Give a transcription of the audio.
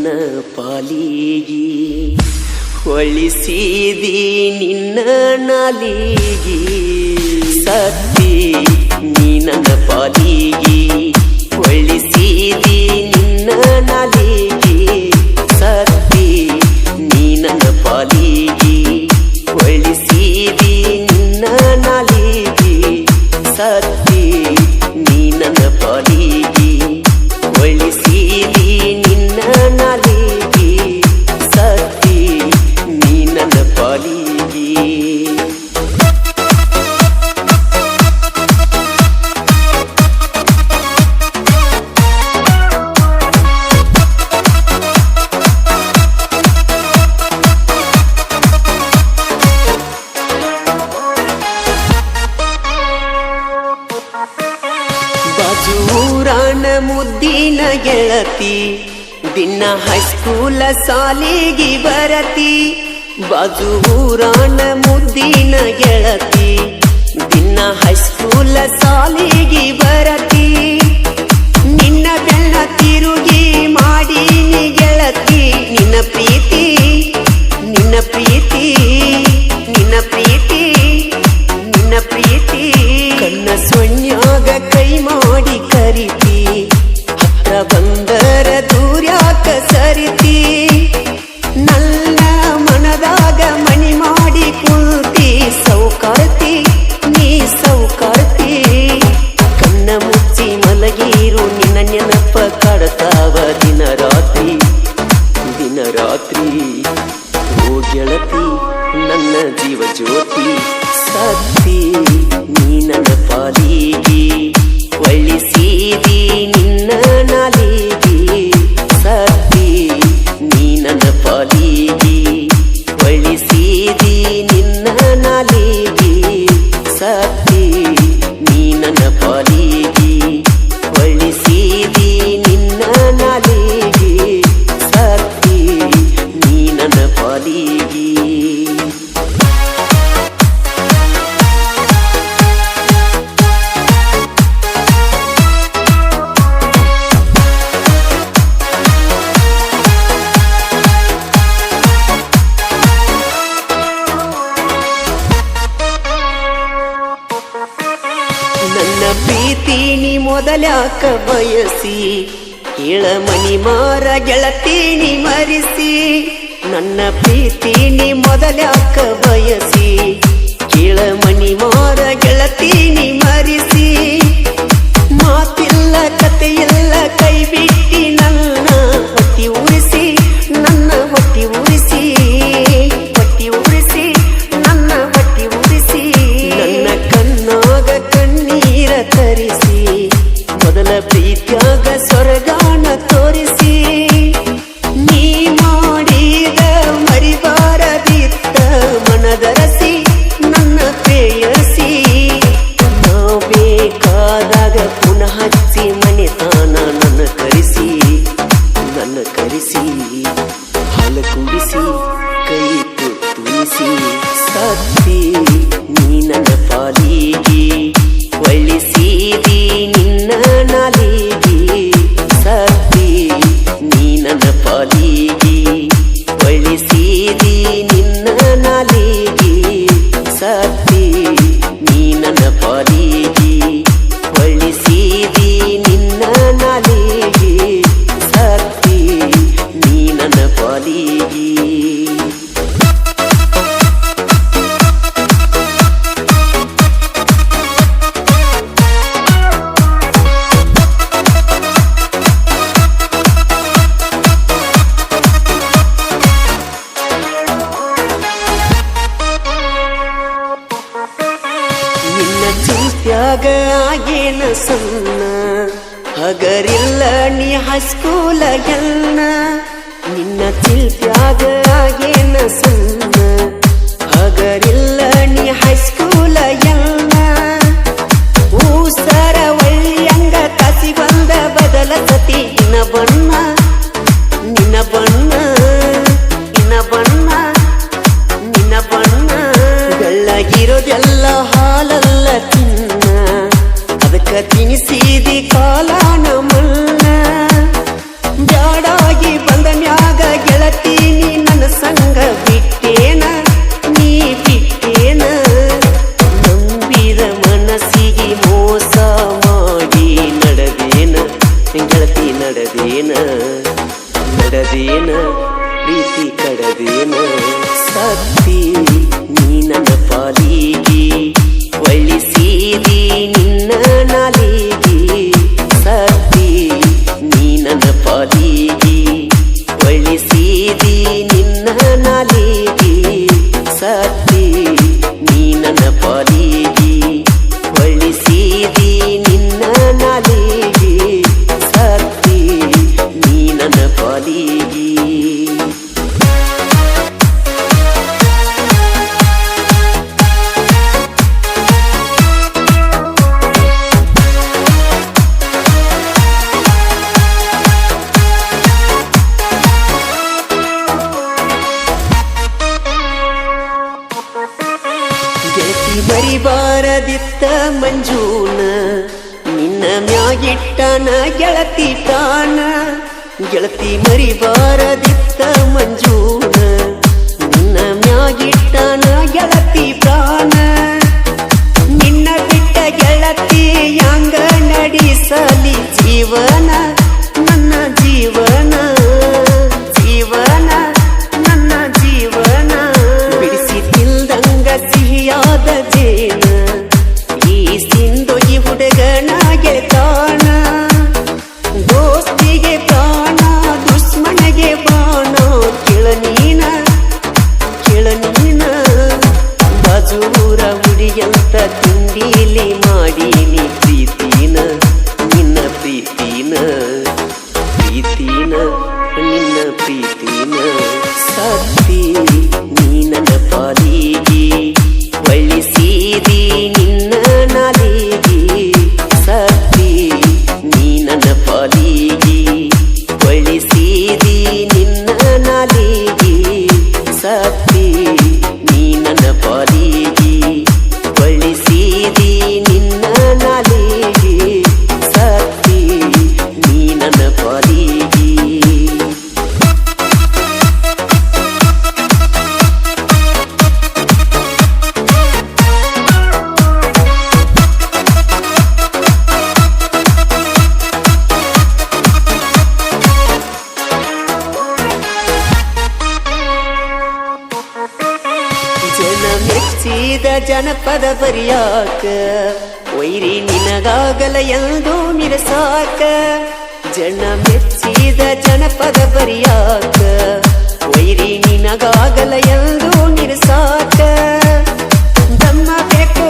ನನ್ನ ಪಾಲಿಗಿ ಹೊಳಿಸಿದಿ ನಿನ್ನ ನಾಲಿಗಿ. ಸತ್ತಿ ನೀ ನನ್ನ ಪಾಲಿಗಿ. ಗೆಳತಿ, ದಿನ ಹೈಸ್ಕೂಲ ಸಾಲಿಗೆ ಬರತಿ ಬಾಜೂರಾಣ ಮುದ್ದಿನ ಗೆಳತಿ, ದಿನ ಹೈಸ್ಕೂಲ ಸಾಲಿಗೆ ಬರತಿ. ನಿನ್ನ ಬೆನ್ನ ತಿರುಗಿ ಮಾಡೀನಿ ಗೆಳತಿ, ನಿನ್ನ ಪ್ರೀತಿ ನಿನ್ನ ಪ್ರೀತಿ ನಿನ್ನ ಪ್ರೀತಿ ನಿನ್ನ ಪ್ರೀತಿ. ಕಣ್ಣ ಸೊನ್ಯಾಗ ಕೈ ಮಾಡಿ ಕರಿತಿ. ನೆನಪ ಕಾಡ್ತಾವ ದಿನ ರಾತ್ರಿ ದಿನ ರಾತ್ರಿ ಓ ಗೆಳತಿ, ನನ್ನ ಜೀವ ಜ್ಯೋತಿ, ಸತ್ತಿ ನೀ ನನ್ನ ಪಾಲಿಗಿ ನನ್ನ ಪ್ರೀತಿ ನೀ ಮೊದಲ್ಯಾಕ ಬಯಸಿ ಇಳಮಣಿ ಮಾರ ಗೆಳತೀನಿ ಮರಿಸಿ ನನ್ನ ಪ್ರೀತಿ ನೀ ಮೊದಲ್ಯಾಕ ಬಯಸಿ ಇಳಮಣಿ ಮಾರ ಗೆಳತೀನಿ ಮೊದಲ ಪ್ರೀತ್ಯಾಗ ಸ್ವರ್ಗಾನ ತೋರಿಸಿ. ನೀ ಮಾಡಿದ ಮರಿಬಾರದಿತ್ತ ಮನದರಸಿ, ನನ್ನ ಪ್ರೇಯಸಿ. ನಾವು ಬೇಕಾದಾಗ ಪುನಃ ಹಚ್ಚಿ ಮನೆತಾನ ನನ್ನ ಕರೆಸಿ ನನ್ನ ಕರೆಸಿ. ಚಿಂತ್ಯಾಗ ಆಗೇನ ಸಣ್ಣ? ಹಗರಿಲ್ಲ ನೀ ಹಸ್ಕೂಲ ಎಲ್ಲ ನಿನ್ನ ಚಿಂತ್ಯಾಗ ಆಗೇನ ಸಣ್ಣ? ಹಗರಿಲ್ಲ ಪ್ರೀತಿ ಕಡದೇನ ಸತ್ತಿ ನೀ ನನ್ನ ಪಾಲಿಗೆ. ಬಿಟ್ಟನ ಗೆಳತಿ ತಾನ. ಗೆಳತಿ ಮರಿಬಾರದಿತ್ತ ಮಂಜೂನ. ನಿನ್ನ ಮ್ಯಾಗಿಟ್ಟನ ಗೆಳತಿ ಪ್ರಾಣ. ನಿನ್ನ ಬಿಟ್ಟ ಗೆಳತಿ ಹಂಗ ನಡಿಸಲಿ ಜೀವನ? ಜನಪದ ಬರಿಯಾಕ ಒಯ್ರಿ ನಿನಗಾಗಲಯಂದು ಮಿರಸಾಕ ಜನ ಮೆಚ್ಚಿದ ಜನಪದ ಬರಿಯಾಕ ಒಯ್ರಿ ನಿನಗಾಗಲಯಂದು ನಿರಸಾಕ ದಮ್ಮ ಬೇಕು